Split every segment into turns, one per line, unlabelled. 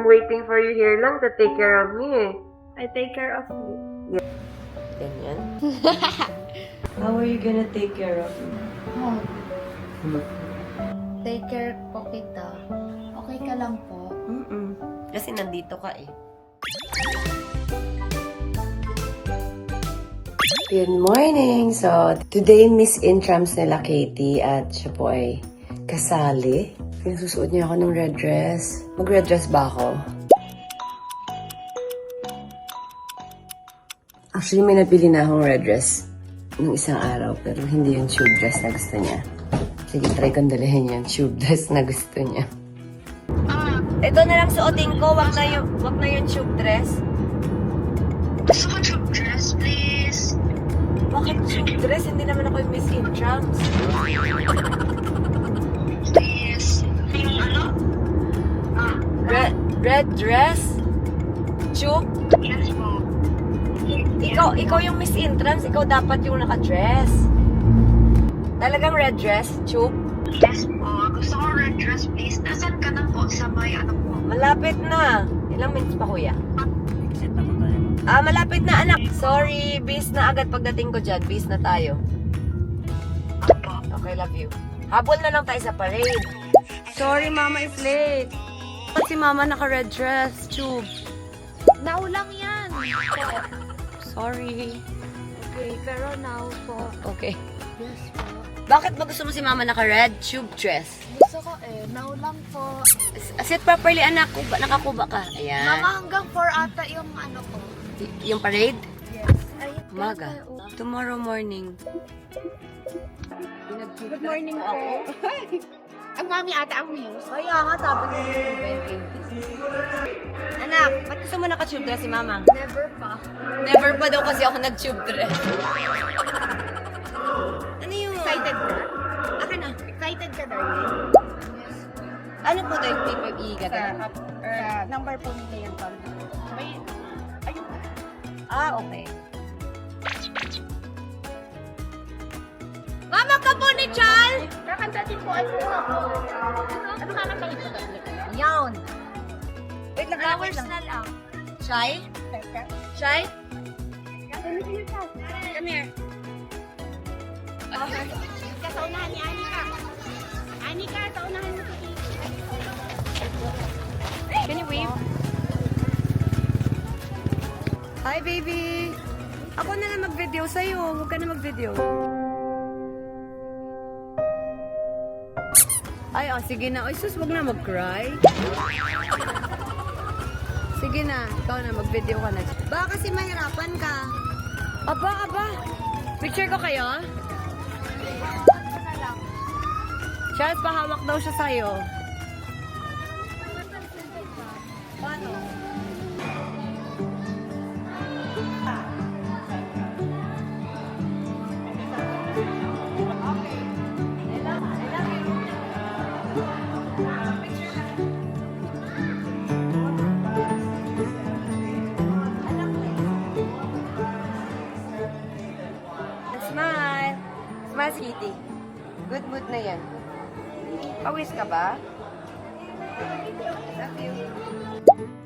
I'm waiting for you here lang to take care of me eh.
I take care of you.
Ganyan. How are you gonna take care of me?
Take care po kita. Okay ka lang po.
Mm-mm. Kasi nandito ka eh. Good morning! So, today Miss Intrams nila Katie at siya po ay kasali. Pinasusuot niya ako ng red dress. Mag-red dress ba ako? Actually, may napili na akong red dress nung isang araw pero hindi yung tube dress na gusto niya. Sige, try kong dalhin yung tube dress na gusto niya. Ito na lang suotin ko, wag na yung, wag na yung tube dress.
Gusto ko tube dress, please.
Bakit tube dress? Hindi naman ako yung Miss Intrams. Red, dress? Tube?
yes po.
Ikaw, ikaw yung Miss Intrams, ikaw dapat yung naka-dress. Talagang red dress? Tube?
Yes po. Gusto ko red dress, please. Nasaan ka na po sa may ano po?
Malapit na. Ilang minutes pa, kuya? Ah, malapit na, anak. Sorry, bis na agad pagdating ko dyan. Bis na tayo. Okay, love you. Habol na lang tayo sa parade. Sorry, mama is late. Si mama naka-red dress, tube?
Naulang yan.
Sorry.
Okay, pero now po.
Okay.
Yes po.
Bakit ba gusto mo si mama naka-red tube dress?
Gusto ko eh, naulang po.
S- Sit properly, anak. Kuba, nakakuba ka. Ayan.
Mama hanggang 4 ata yung ano ko.
Y- yung parade?
Yes. Ay,
Umaga. Tomorrow morning.
Good morning po. Ang mami ata ang news.
Kaya nga, sabi ko Anak, ba't gusto mo naka-tube dress si mama?
Never pa.
Never pa daw kasi ako nag-tube dress. ano yung...
Excited ka?
Akin na.
Excited ka, darling?
Ano po tayo P5E ka
Sa, uh, number po nila yung tol. May, ayun.
Ah, okay.
Mama ka po ni Chal! Kakanta din po ano ako. Ano kakantahin ko dati?
Yawn. Wait lang, anak, wait
Flowers
lang.
na lang.
Shy? Shy?
Come here. Okay. Ka sa unahan ni Anika. Anika, sa unahan mo si
Can you wave? Hi, baby! Ako na lang mag-video sa'yo. Huwag ka na mag-video. Ay, oh, sige na. Ay, sus, huwag na mag-cry. Sige na, ikaw na, mag-video ka na. Baka kasi mahirapan ka. Aba, aba. Picture ko kayo? Charles, pahawak daw siya sa'yo. Na yan. Pawis ka ba? Love you.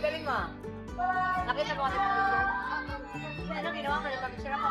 Galing mo. Nakita mo kasi picture? Ano ginawa ko? Nagpapicture ako.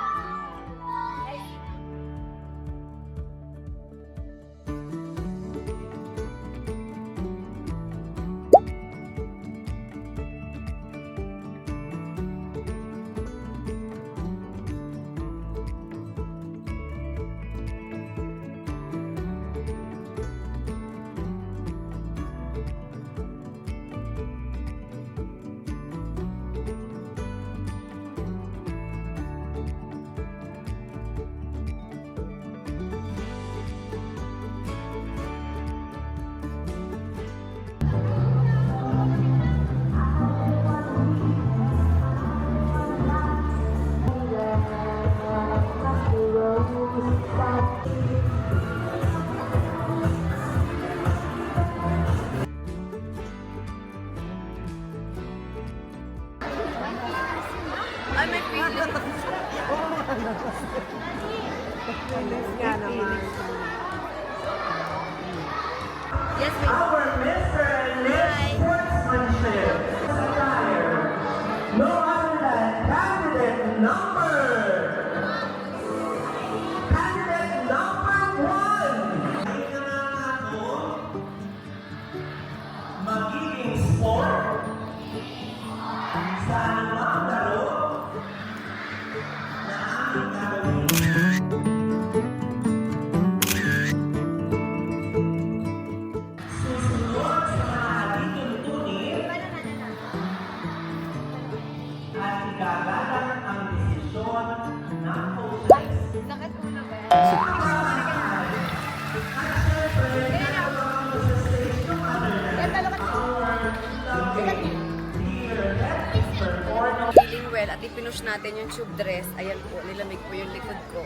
Ipinush natin yung tube dress. Ayan po, nilamig po yung likod ko.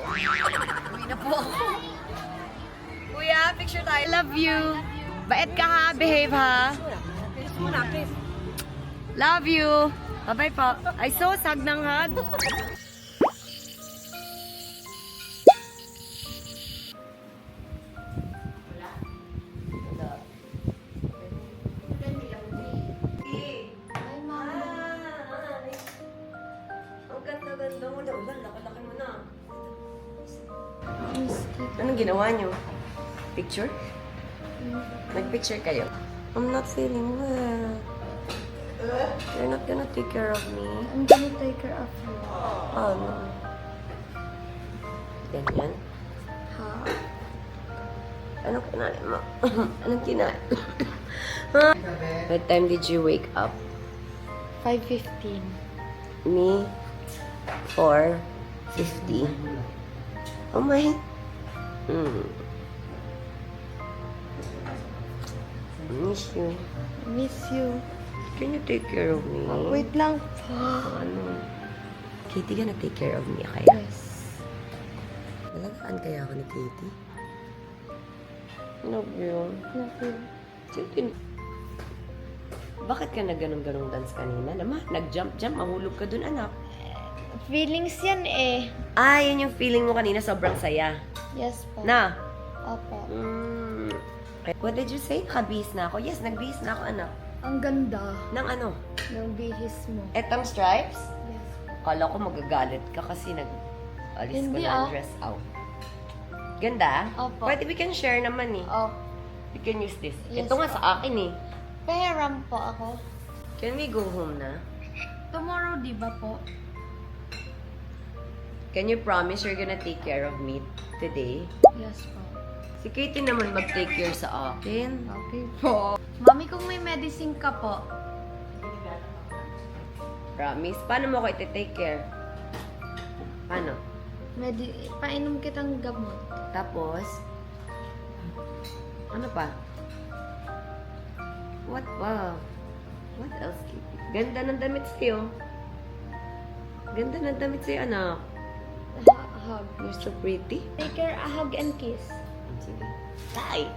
Uwi na po ako. Kuya, picture tayo. Love you. Bait ka ha, behave ha. Love you. Bye-bye po. Ay, so, sag ng hag. Ginawa niyo? Picture? Nag-picture kayo? I'm not feeling well. You're not gonna take care of me.
I'm gonna take care of you.
Oh, no. Ganyan?
Ha?
Anong kinain mo? Anong kinain? What time did you wake up?
5.15.
Me? 4.50. Oh my. Hmm. Miss you.
Miss you.
Can you take care of me?
Wait lang.
Ano? Katie ka na-take care of me kaya?
Yes.
Nalagaan kaya ako ni Katie? Love you.
Love you.
Sige. Bakit ka na ganun-ganung dance kanina? Naman, nag-jump-jump, mahulog ka dun, anak.
Feelings yan eh.
Ah, yun yung feeling mo kanina, sobrang saya.
Yes po.
Na?
Opo.
Mm, what did you say? Nakabihis na ako? Yes, nagbihis na ako, anak.
Ang ganda
Nang ano?
ng bihis mo.
Etang stripes?
Yes.
Kala ko magagalit ka kasi nag alis ko
Hindi,
na
ah.
dress out. Ganda?
Opo.
Pwede we can share naman eh.
Oh,
We can use this.
Yes,
Ito nga
po.
sa akin eh.
pahiram po ako.
Can we go home na?
Tomorrow, di ba po?
Can you promise you're gonna take care of me today?
Yes po.
Si Katie naman mag-take care sa akin.
Okay po. Mami, kung may medicine ka po,
Promise. Paano mo ko iti-take care? Paano?
medi painom kitang gamot.
Tapos, ano pa? What pa? What else, Katie? Ganda ng damit sa'yo. Ganda ng damit sa'yo, anak.
Ha- hug.
You're so pretty.
Take care, a hug and kiss.
Sige. Tay!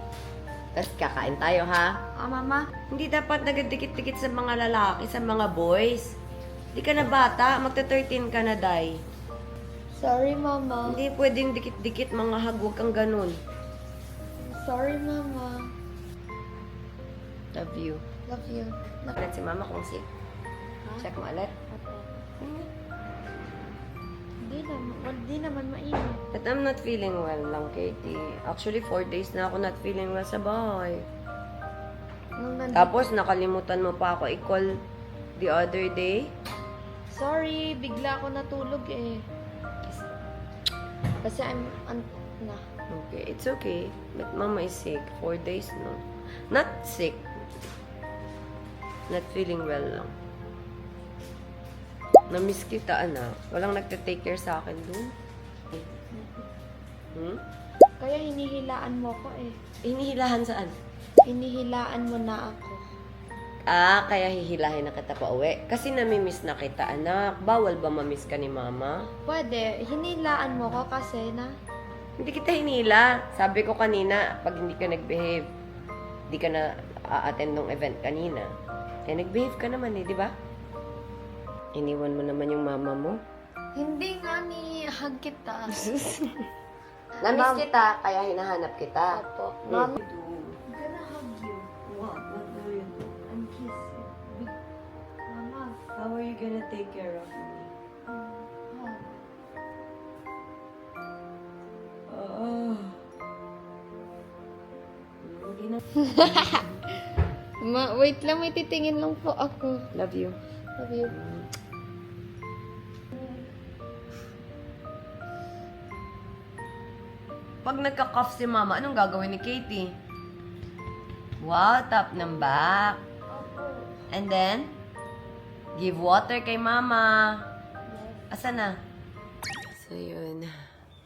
Tapos kakain tayo, ha?
Ah, mama?
Hindi dapat nagadikit-dikit sa mga lalaki, sa mga boys. Hindi ka na bata, magta-13 ka na, Day.
Sorry, mama.
Hindi pwedeng dikit-dikit mga hag, huwag kang ganun.
Sorry, mama.
Love you.
Love you. Love
Ulit si mama kung sick. Check mo ulit.
Hindi naman, hindi naman mainit.
But I'm not feeling well lang, Katie. Actually, four days na ako not feeling well sa bahay.
Nung nandito,
Tapos, nakalimutan mo pa ako i-call the other day.
sorry, bigla ako natulog eh. Kasi I'm, an, na.
Okay, it's okay. But mama is sick. Four days, no? Not sick. Not feeling well lang. Na-miss kita, anak. Walang nagte-take care sa akin dun. Hmm?
Kaya hinihilaan mo ko eh.
Hinihilahan saan?
Hinihilaan mo na ako.
Ah, kaya hihilahin na kita pa uwi. Kasi namimiss na kita, anak. Bawal ba mamiss ka ni mama?
Pwede, hinilaan mo ko kasi na.
Hindi kita hinila. Sabi ko kanina, pag hindi ka nag-behave, hindi ka na a-attend ng event kanina. Eh, nag-behave ka naman eh, di ba? Iniwan mo naman yung mama mo?
Hindi nga ni hug kita.
Namiss kita, kaya hinahanap kita.
Opo.
Hmm.
Ma'am, I'm hug you. What? What will kiss you. Mama.
How are you gonna take care of me? Um. Oh. Hindi na.
Ma, wait lang, may titingin lang po ako.
Love you.
Love you.
Pag nagka-cough si mama, anong gagawin ni Katie? Wow, tap ng back. And then, give water kay mama. Asa na? So yun,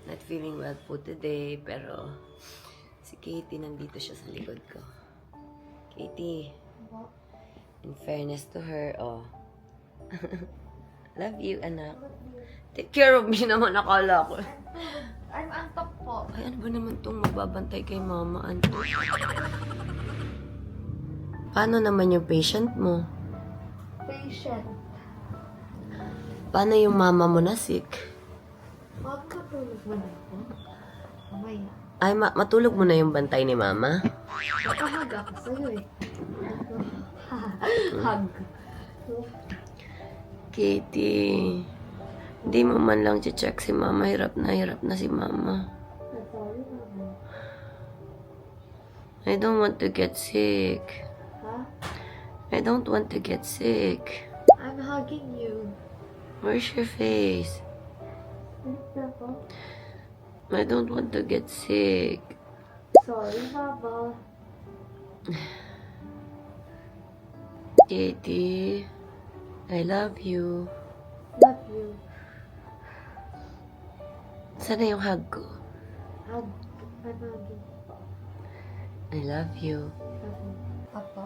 not feeling well po today, pero si Katie nandito siya sa likod ko. Katie, in fairness to her, oh. Love you, anak. Take care of me naman, akala ko.
I'm antok po.
Ay, ano ba naman itong magbabantay kay mama, Anto? Paano naman yung patient mo?
Patient.
Paano yung mama mo na sick?
Magkatulog mo na po. Mamaya.
Ay, ma- matulog mo na yung bantay ni mama?
Nakahag ako sa'yo eh. Hug.
Katie, hindi mo man lang check si mama. Hirap na hirap na si mama. I don't want to get sick.
Ha?
I don't want to get sick.
I'm hugging you.
Where's your face? I don't want to get sick.
Sorry, mama.
Katie, I love you.
Love you.
Sana yung hug ko?
Hug. I'm hugging.
I love you.
Love you. Papa.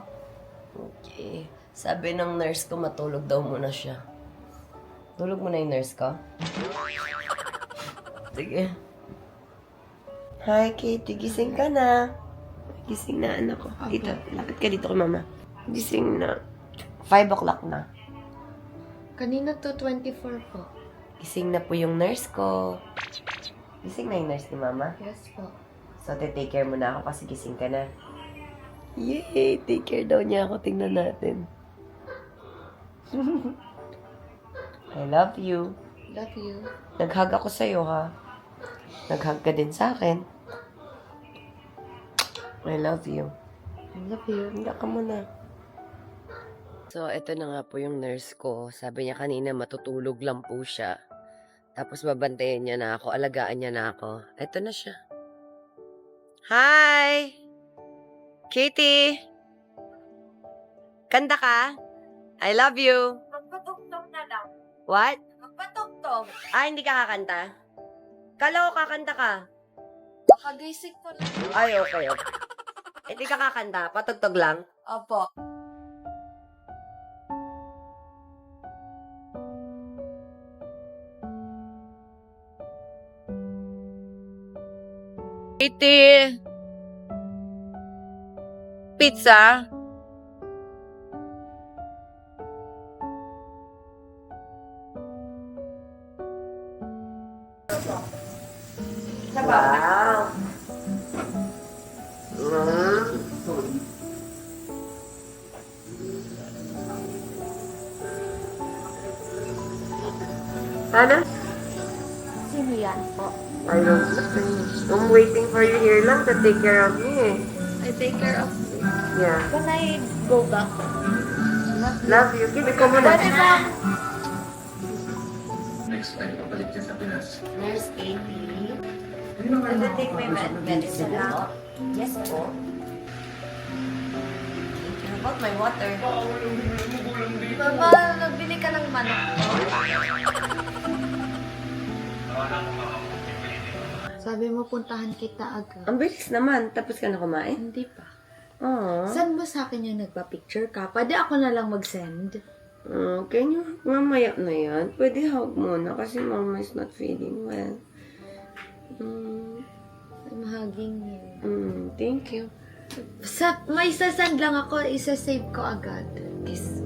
Okay. Sabi ng nurse ko, matulog daw muna siya. Tulog mo na yung nurse ko? Sige. Hi, Katie. Gising ka na. Gising na, anak ko. Dito, lapit ka dito kay mama. Gising na. 5 o'clock na.
Kanina to 24 po.
Gising na po yung nurse ko. Gising na yung nurse ni mama.
Yes po.
So, take care mo na ako kasi gising ka na. Yay! Take care daw niya ako. Tingnan natin. I love you.
Love you.
Nag-hug ako sa'yo, ha? Nag-hug ka din sa akin. I love you.
Love you.
Hindi ka muna. So, ito na nga po yung nurse ko. Sabi niya kanina matutulog lang po siya. Tapos babantayan niya na ako, alagaan niya na ako. Ito na siya. Hi! Katie! Kanda ka? I love you.
Magpatugtog na lang.
What?
Magpatugtog.
Ah, hindi ka kakanta? Kala ko kakanta ka.
Nakagising ko lang.
Ay, okay, okay. Hindi ka kakanta, patugtog lang.
Opo.
Iti. Pizza. Wow. Mm. Ano?
Sino yan po?
Know. I'm waiting for you here lang to take care of me.
I take care of you.
Yeah.
Can I go back?
Love you. Give ko muna.
Pwede ba?
Nurse Katie. I will take my med- medicine out. Yes po. Thank you. About my water.
Mama, nagbili ka ng manok po. Sabi mo, puntahan kita agad.
Ang bilis naman. Tapos ka na kumain?
Hindi pa.
Oo.
Saan mo sa akin yung nagpa-picture ka? Pwede ako na lang mag-send.
Uh, can you, mamaya na yan. Pwede hug muna kasi mama is not feeling well. Mm,
I'm hugging you.
mm, thank you.
Sa, may sasend lang ako, isa-save ko agad.
Kiss.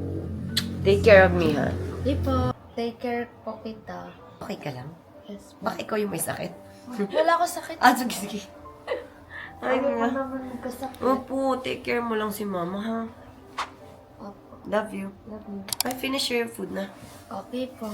Take care of me, ha?
Di po. Take care po kita.
Okay ka lang?
Yes po.
Baka ikaw yung may sakit?
Wala ko sakit.
Ah, sige, sige. Ay,
Ayaw ko
nga.
naman magkasakit.
Opo, take care mo lang si mama, ha?
Opo.
Love you.
Love you.
I finish your food na.
Okay po.